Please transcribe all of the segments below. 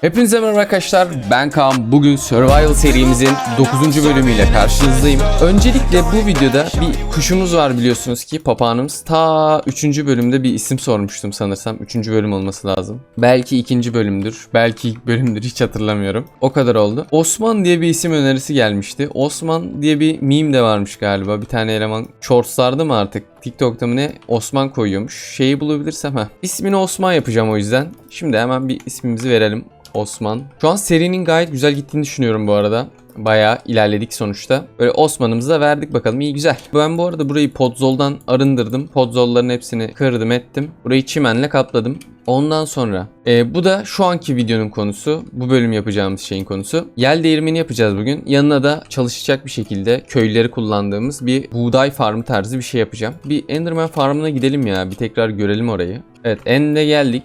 Hepinize merhaba arkadaşlar. Ben Kaan. Bugün Survival serimizin 9. bölümüyle karşınızdayım. Öncelikle bu videoda bir kuşumuz var biliyorsunuz ki papağanımız. Ta 3. bölümde bir isim sormuştum sanırsam. 3. bölüm olması lazım. Belki 2. bölümdür. Belki ilk bölümdür hiç hatırlamıyorum. O kadar oldu. Osman diye bir isim önerisi gelmişti. Osman diye bir meme de varmış galiba. Bir tane eleman. Shorts'larda mı artık TikTok'ta mı ne Osman koyuyormuş Şeyi bulabilirsem ha İsmini Osman yapacağım o yüzden Şimdi hemen bir ismimizi verelim Osman. Şu an serinin gayet güzel gittiğini düşünüyorum bu arada. Bayağı ilerledik sonuçta. Böyle Osman'ımızı da verdik bakalım. iyi güzel. Ben bu arada burayı Podzol'dan arındırdım. Podzol'ların hepsini kırdım ettim. Burayı çimenle kapladım. Ondan sonra e, bu da şu anki videonun konusu. Bu bölüm yapacağımız şeyin konusu. Yel değirmeni yapacağız bugün. Yanına da çalışacak bir şekilde köyleri kullandığımız bir buğday farmı tarzı bir şey yapacağım. Bir Enderman farmına gidelim ya. Bir tekrar görelim orayı. Evet End'e geldik.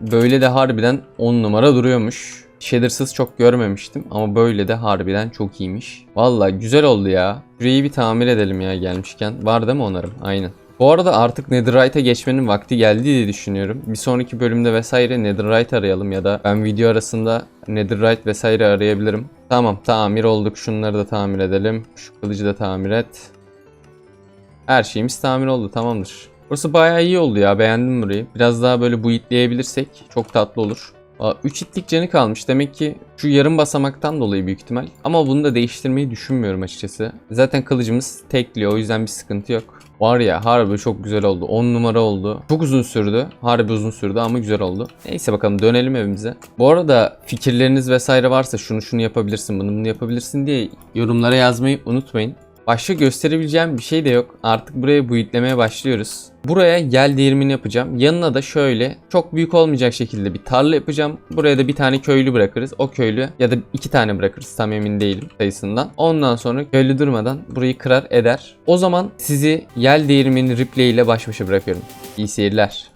Böyle de harbiden 10 numara duruyormuş. Shader'sız çok görmemiştim ama böyle de harbiden çok iyiymiş. Valla güzel oldu ya. Şurayı bir tamir edelim ya gelmişken. Var değil mi onarım? Aynen. Bu arada artık Netherite'a geçmenin vakti geldi diye düşünüyorum. Bir sonraki bölümde vesaire Netherite arayalım ya da ben video arasında Netherite vesaire arayabilirim. Tamam tamir olduk. Şunları da tamir edelim. Şu kılıcı da tamir et. Her şeyimiz tamir oldu tamamdır. Burası bayağı iyi oldu ya beğendim burayı. Biraz daha böyle buitleyebilirsek çok tatlı olur. 3 itlik canı kalmış. Demek ki şu yarım basamaktan dolayı büyük ihtimal. Ama bunu da değiştirmeyi düşünmüyorum açıkçası. Zaten kılıcımız tekli o yüzden bir sıkıntı yok. Var ya harbi çok güzel oldu. 10 numara oldu. Çok uzun sürdü. Harbi uzun sürdü ama güzel oldu. Neyse bakalım dönelim evimize. Bu arada fikirleriniz vesaire varsa şunu şunu yapabilirsin bunu bunu yapabilirsin diye yorumlara yazmayı unutmayın. Başka gösterebileceğim bir şey de yok. Artık buraya buitlemeye başlıyoruz. Buraya yel değirmeni yapacağım. Yanına da şöyle çok büyük olmayacak şekilde bir tarla yapacağım. Buraya da bir tane köylü bırakırız. O köylü ya da iki tane bırakırız. Tam emin değilim sayısından. Ondan sonra köylü durmadan burayı kırar eder. O zaman sizi yel değirmeni replay ile baş başa bırakıyorum. İyi seyirler.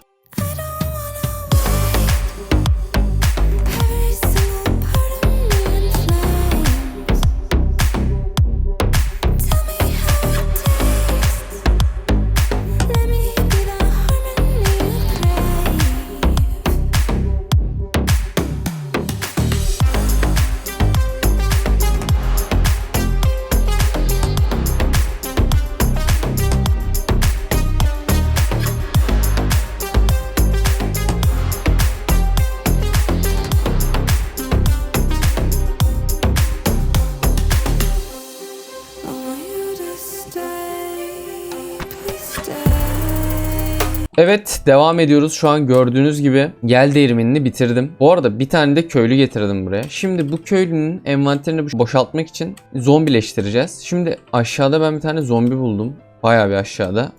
Evet devam ediyoruz. Şu an gördüğünüz gibi yel değirmenini bitirdim. Bu arada bir tane de köylü getirdim buraya. Şimdi bu köylünün envanterini boşaltmak için zombileştireceğiz. Şimdi aşağıda ben bir tane zombi buldum. Bayağı bir aşağıda.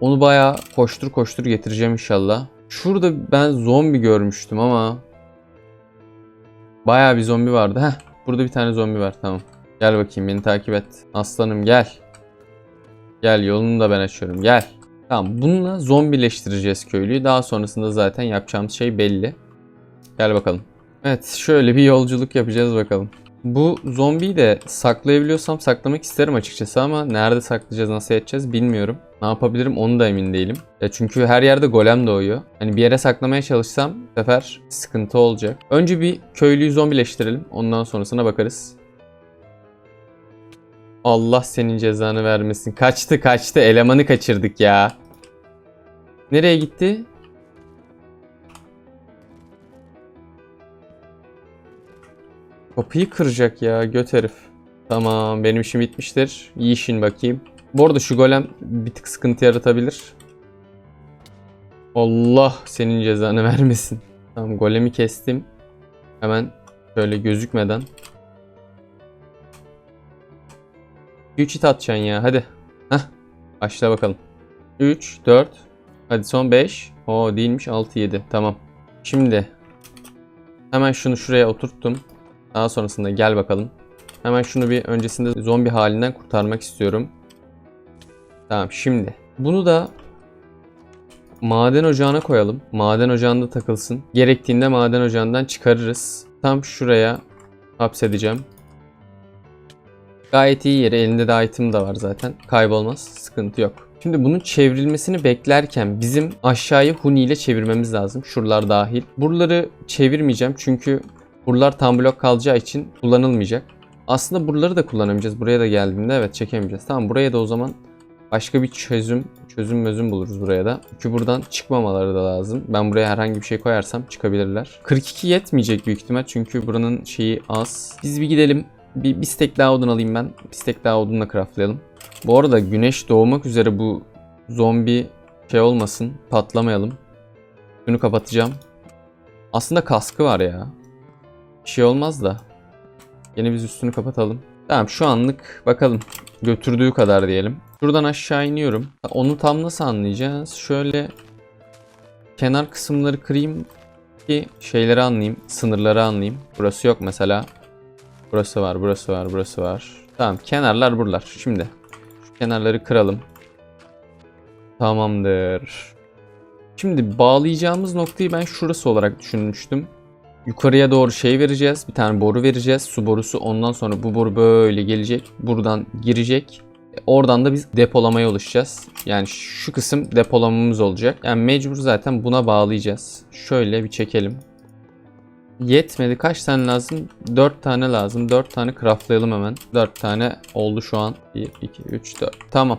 Onu bayağı koştur koştur getireceğim inşallah. Şurada ben zombi görmüştüm ama bayağı bir zombi vardı. Heh, burada bir tane zombi var tamam. Gel bakayım beni takip et. Aslanım gel. Gel yolunu da ben açıyorum gel. Tamam bununla zombileştireceğiz köylüyü. Daha sonrasında zaten yapacağımız şey belli. Gel bakalım. Evet şöyle bir yolculuk yapacağız bakalım. Bu zombiyi de saklayabiliyorsam saklamak isterim açıkçası ama nerede saklayacağız nasıl edeceğiz bilmiyorum. Ne yapabilirim onu da emin değilim. Ya çünkü her yerde golem doğuyor. Hani bir yere saklamaya çalışsam bu sefer sıkıntı olacak. Önce bir köylüyü zombileştirelim. Ondan sonrasına bakarız. Allah senin cezanı vermesin. Kaçtı kaçtı. Elemanı kaçırdık ya. Nereye gitti? Kapıyı kıracak ya göt herif. Tamam benim işim bitmiştir. İyi işin bakayım. Bu arada şu golem bir tık sıkıntı yaratabilir. Allah senin cezanı vermesin. Tamam golemi kestim. Hemen şöyle gözükmeden 3 hit atacaksın ya hadi. Heh. Başla bakalım. 3, 4. Hadi son 5. O değilmiş 6, 7. Tamam. Şimdi. Hemen şunu şuraya oturttum. Daha sonrasında gel bakalım. Hemen şunu bir öncesinde zombi halinden kurtarmak istiyorum. Tamam şimdi. Bunu da maden ocağına koyalım. Maden ocağında takılsın. Gerektiğinde maden ocağından çıkarırız. Tam şuraya hapsedeceğim. Gayet iyi yeri. Elinde de item da var zaten. Kaybolmaz. Sıkıntı yok. Şimdi bunun çevrilmesini beklerken bizim aşağıyı huni ile çevirmemiz lazım. Şuralar dahil. Buraları çevirmeyeceğim çünkü buralar tam blok kalacağı için kullanılmayacak. Aslında buraları da kullanamayacağız. Buraya da geldiğinde evet çekemeyeceğiz. Tamam buraya da o zaman başka bir çözüm, çözüm mözüm buluruz buraya da. Çünkü buradan çıkmamaları da lazım. Ben buraya herhangi bir şey koyarsam çıkabilirler. 42 yetmeyecek büyük ihtimal çünkü buranın şeyi az. Biz bir gidelim. Bir, bir stek daha odun alayım ben. Bir stek daha odunla craftlayalım. Bu arada güneş doğmak üzere bu zombi şey olmasın. Patlamayalım. Şunu kapatacağım. Aslında kaskı var ya. Bir şey olmaz da. Yine biz üstünü kapatalım. Tamam şu anlık bakalım. Götürdüğü kadar diyelim. Şuradan aşağı iniyorum. Onu tam nasıl anlayacağız? Şöyle kenar kısımları kırayım ki şeyleri anlayayım. Sınırları anlayayım. Burası yok mesela. Burası var, burası var, burası var. Tamam kenarlar buralar. Şimdi şu kenarları kıralım. Tamamdır. Şimdi bağlayacağımız noktayı ben şurası olarak düşünmüştüm. Yukarıya doğru şey vereceğiz. Bir tane boru vereceğiz. Su borusu. Ondan sonra bu boru böyle gelecek. Buradan girecek. E, Oradan da biz depolamaya oluşacağız. Yani şu kısım depolamamız olacak. Yani mecbur zaten buna bağlayacağız. Şöyle bir çekelim. Yetmedi. Kaç tane lazım? 4 tane lazım. 4 tane craftlayalım hemen. 4 tane oldu şu an. 1, 2, 3, 4. Tamam.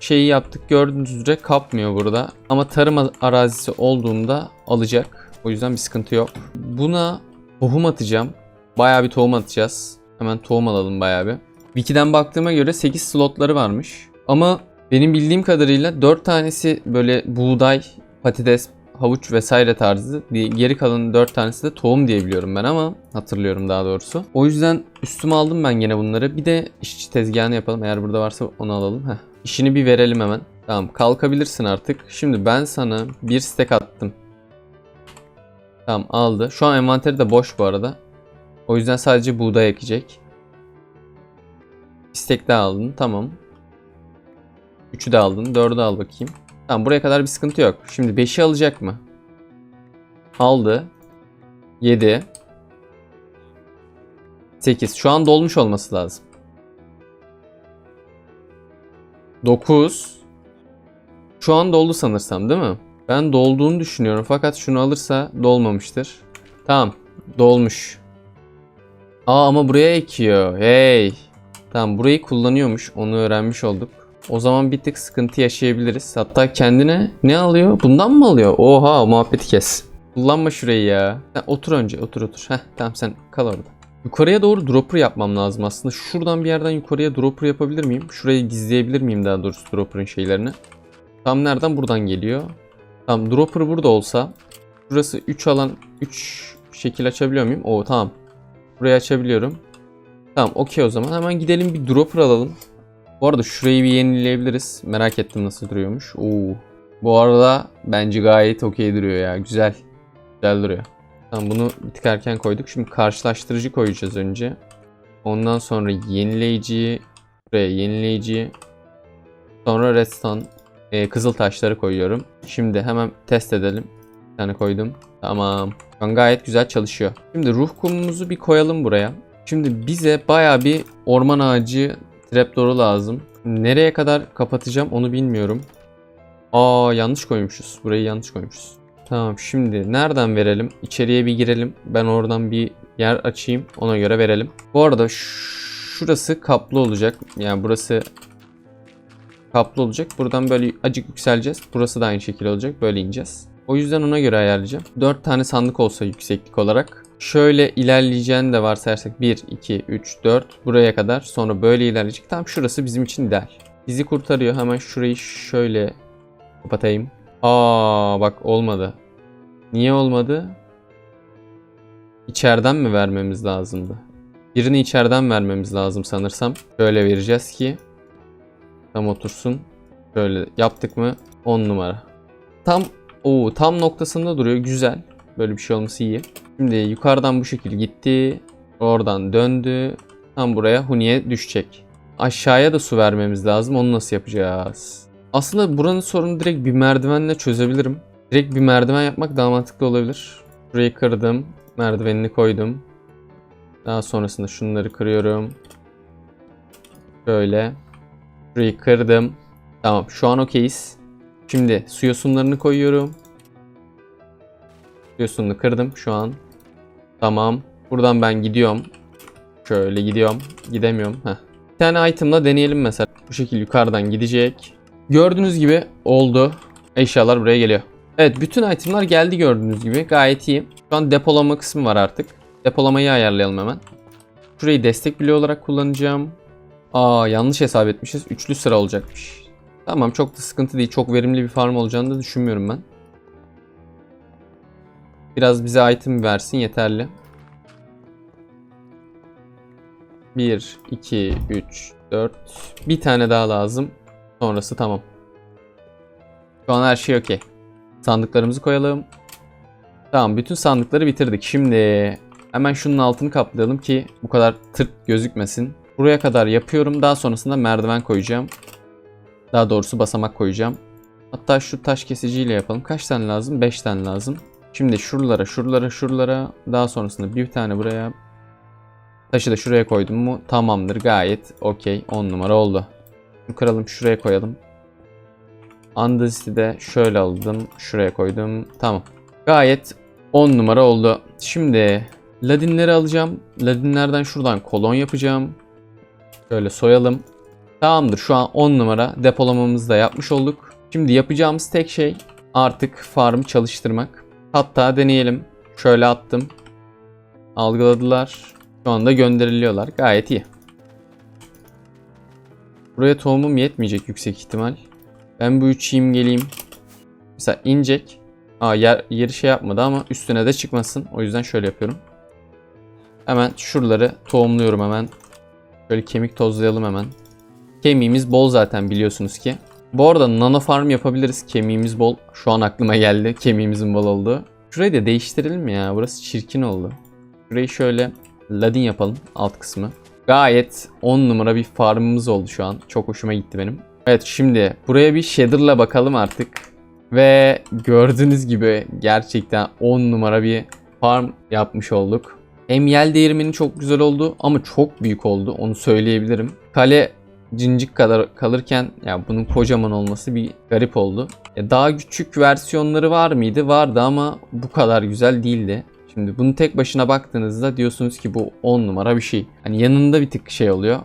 Şeyi yaptık. Gördüğünüz üzere kapmıyor burada. Ama tarım arazisi olduğunda alacak. O yüzden bir sıkıntı yok. Buna tohum atacağım. Bayağı bir tohum atacağız. Hemen tohum alalım bayağı bir. Wiki'den baktığıma göre 8 slotları varmış. Ama benim bildiğim kadarıyla 4 tanesi böyle buğday, patates, havuç vesaire tarzı. Geri kalan 4 tanesi de tohum diye biliyorum ben ama hatırlıyorum daha doğrusu. O yüzden üstüme aldım ben gene bunları. Bir de işçi tezgahını yapalım. Eğer burada varsa onu alalım. Heh. İşini bir verelim hemen. Tamam kalkabilirsin artık. Şimdi ben sana bir stack attım. Tamam aldı. Şu an envanteri de boş bu arada. O yüzden sadece buğday ekecek. Bir stack daha aldın. Tamam. Üçü de aldın. Dördü al bakayım. Tamam buraya kadar bir sıkıntı yok. Şimdi 5'i alacak mı? Aldı. 7. 8. Şu an dolmuş olması lazım. 9. Şu an doldu sanırsam değil mi? Ben dolduğunu düşünüyorum fakat şunu alırsa dolmamıştır. Tamam. Dolmuş. Aa ama buraya ekiyor. Hey. Tamam burayı kullanıyormuş. Onu öğrenmiş olduk. O zaman bir tık sıkıntı yaşayabiliriz. Hatta kendine ne alıyor? Bundan mı alıyor? Oha muhabbeti kes. Kullanma şurayı ya. Sen otur önce otur otur. Heh tamam sen kal orada. Yukarıya doğru dropper yapmam lazım aslında. Şuradan bir yerden yukarıya dropper yapabilir miyim? Şurayı gizleyebilir miyim daha doğrusu dropper'ın şeylerini? Tam nereden? Buradan geliyor. Tamam dropper burada olsa. Burası 3 alan 3 şekil açabiliyor muyum? Oo tamam. Burayı açabiliyorum. Tamam okey o zaman. Hemen gidelim bir dropper alalım. Bu arada şurayı bir yenileyebiliriz. Merak ettim nasıl duruyormuş. Oo. Bu arada bence gayet okey duruyor ya. Güzel. Güzel duruyor. Tamam bunu bir koyduk. Şimdi karşılaştırıcı koyacağız önce. Ondan sonra yenileyici. Buraya yenileyici. Sonra redstone. E, kızıl taşları koyuyorum. Şimdi hemen test edelim. Bir tane koydum. Tamam. Şu an gayet güzel çalışıyor. Şimdi ruh kumumuzu bir koyalım buraya. Şimdi bize baya bir orman ağacı trapdoor'u lazım. Nereye kadar kapatacağım onu bilmiyorum. Aa yanlış koymuşuz. Burayı yanlış koymuşuz. Tamam şimdi nereden verelim? İçeriye bir girelim. Ben oradan bir yer açayım. Ona göre verelim. Bu arada şurası kaplı olacak. Yani burası kaplı olacak. Buradan böyle acık yükseleceğiz. Burası da aynı şekilde olacak. Böyle ineceğiz. O yüzden ona göre ayarlayacağım. 4 tane sandık olsa yükseklik olarak. Şöyle ilerleyeceğini de varsayarsak 1, 2, 3, 4 buraya kadar sonra böyle ilerleyecek. Tam şurası bizim için ideal. Bizi kurtarıyor. Hemen şurayı şöyle kapatayım. Aa bak olmadı. Niye olmadı? İçeriden mi vermemiz lazımdı? Birini içeriden vermemiz lazım sanırsam. Şöyle vereceğiz ki tam otursun. Şöyle yaptık mı 10 numara. Tam o tam noktasında duruyor. Güzel. Böyle bir şey olması iyi. Şimdi yukarıdan bu şekil gitti. Oradan döndü. Tam buraya Huni'ye düşecek. Aşağıya da su vermemiz lazım. Onu nasıl yapacağız? Aslında buranın sorunu direkt bir merdivenle çözebilirim. Direkt bir merdiven yapmak daha mantıklı olabilir. Burayı kırdım. Merdivenini koydum. Daha sonrasında şunları kırıyorum. Şöyle. Burayı kırdım. Tamam şu an okeyiz. Şimdi su yosunlarını koyuyorum. Su yosununu kırdım şu an. Tamam. Buradan ben gidiyorum. Şöyle gidiyorum. Gidemiyorum. Heh. Bir tane itemla deneyelim mesela. Bu şekilde yukarıdan gidecek. Gördüğünüz gibi oldu. Eşyalar buraya geliyor. Evet bütün itemlar geldi gördüğünüz gibi. Gayet iyi. Şu an depolama kısmı var artık. Depolamayı ayarlayalım hemen. Şurayı destek bloğu olarak kullanacağım. Aa yanlış hesap etmişiz. Üçlü sıra olacakmış. Tamam çok da sıkıntı değil. Çok verimli bir farm olacağını da düşünmüyorum ben. Biraz bize item versin yeterli. 1, 2, 3, 4. Bir tane daha lazım. Sonrası tamam. Şu an her şey okey. Sandıklarımızı koyalım. Tamam bütün sandıkları bitirdik. Şimdi hemen şunun altını kaplayalım ki bu kadar tırt gözükmesin. Buraya kadar yapıyorum. Daha sonrasında merdiven koyacağım. Daha doğrusu basamak koyacağım. Hatta şu taş kesiciyle yapalım. Kaç tane lazım? 5 tane lazım. Şimdi şuralara, şuralara, şuralara. Daha sonrasında bir tane buraya. Taşı da şuraya koydum mu? Tamamdır. Gayet okey. 10 numara oldu. Şunu kıralım. Şuraya koyalım. Andesit'i de şöyle aldım. Şuraya koydum. Tamam. Gayet 10 numara oldu. Şimdi ladinleri alacağım. Ladinlerden şuradan kolon yapacağım. Şöyle soyalım. Tamamdır şu an 10 numara depolamamızı da yapmış olduk. Şimdi yapacağımız tek şey artık farmı çalıştırmak. Hatta deneyelim. Şöyle attım. Algıladılar. Şu anda gönderiliyorlar. Gayet iyi. Buraya tohumum yetmeyecek yüksek ihtimal. Ben bu üçeyim geleyim. Mesela inecek. Aa yer, yeri şey yapmadı ama üstüne de çıkmasın. O yüzden şöyle yapıyorum. Hemen şuraları tohumluyorum hemen. Şöyle kemik tozlayalım hemen. Kemiğimiz bol zaten biliyorsunuz ki. Bu arada nano farm yapabiliriz. Kemiğimiz bol. Şu an aklıma geldi kemiğimizin bol olduğu. Şurayı da değiştirelim mi ya? Burası çirkin oldu. Şurayı şöyle ladin yapalım alt kısmı. Gayet 10 numara bir farmımız oldu şu an. Çok hoşuma gitti benim. Evet şimdi buraya bir shader'la bakalım artık. Ve gördüğünüz gibi gerçekten 10 numara bir farm yapmış olduk. Hem yel değirmeni çok güzel oldu ama çok büyük oldu onu söyleyebilirim. Kale cincik kadar kalırken ya bunun kocaman olması bir garip oldu. Ya daha küçük versiyonları var mıydı? Vardı ama bu kadar güzel değildi. Şimdi bunu tek başına baktığınızda diyorsunuz ki bu 10 numara bir şey. Hani yanında bir tık şey oluyor.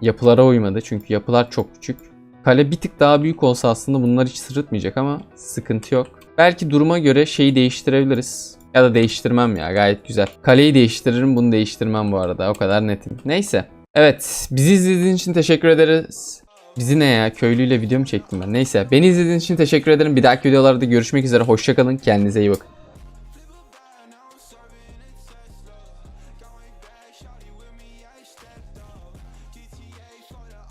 Yapılara uymadı çünkü yapılar çok küçük. Kale bir tık daha büyük olsa aslında bunlar hiç sırıtmayacak ama sıkıntı yok. Belki duruma göre şeyi değiştirebiliriz. Ya da değiştirmem ya gayet güzel. Kaleyi değiştiririm bunu değiştirmem bu arada o kadar netim. Neyse. Evet bizi izlediğiniz için teşekkür ederiz. Bizi ne ya köylüyle video mu çektim ben? Neyse beni izlediğiniz için teşekkür ederim. Bir dahaki videolarda görüşmek üzere. Hoşçakalın kendinize iyi bakın.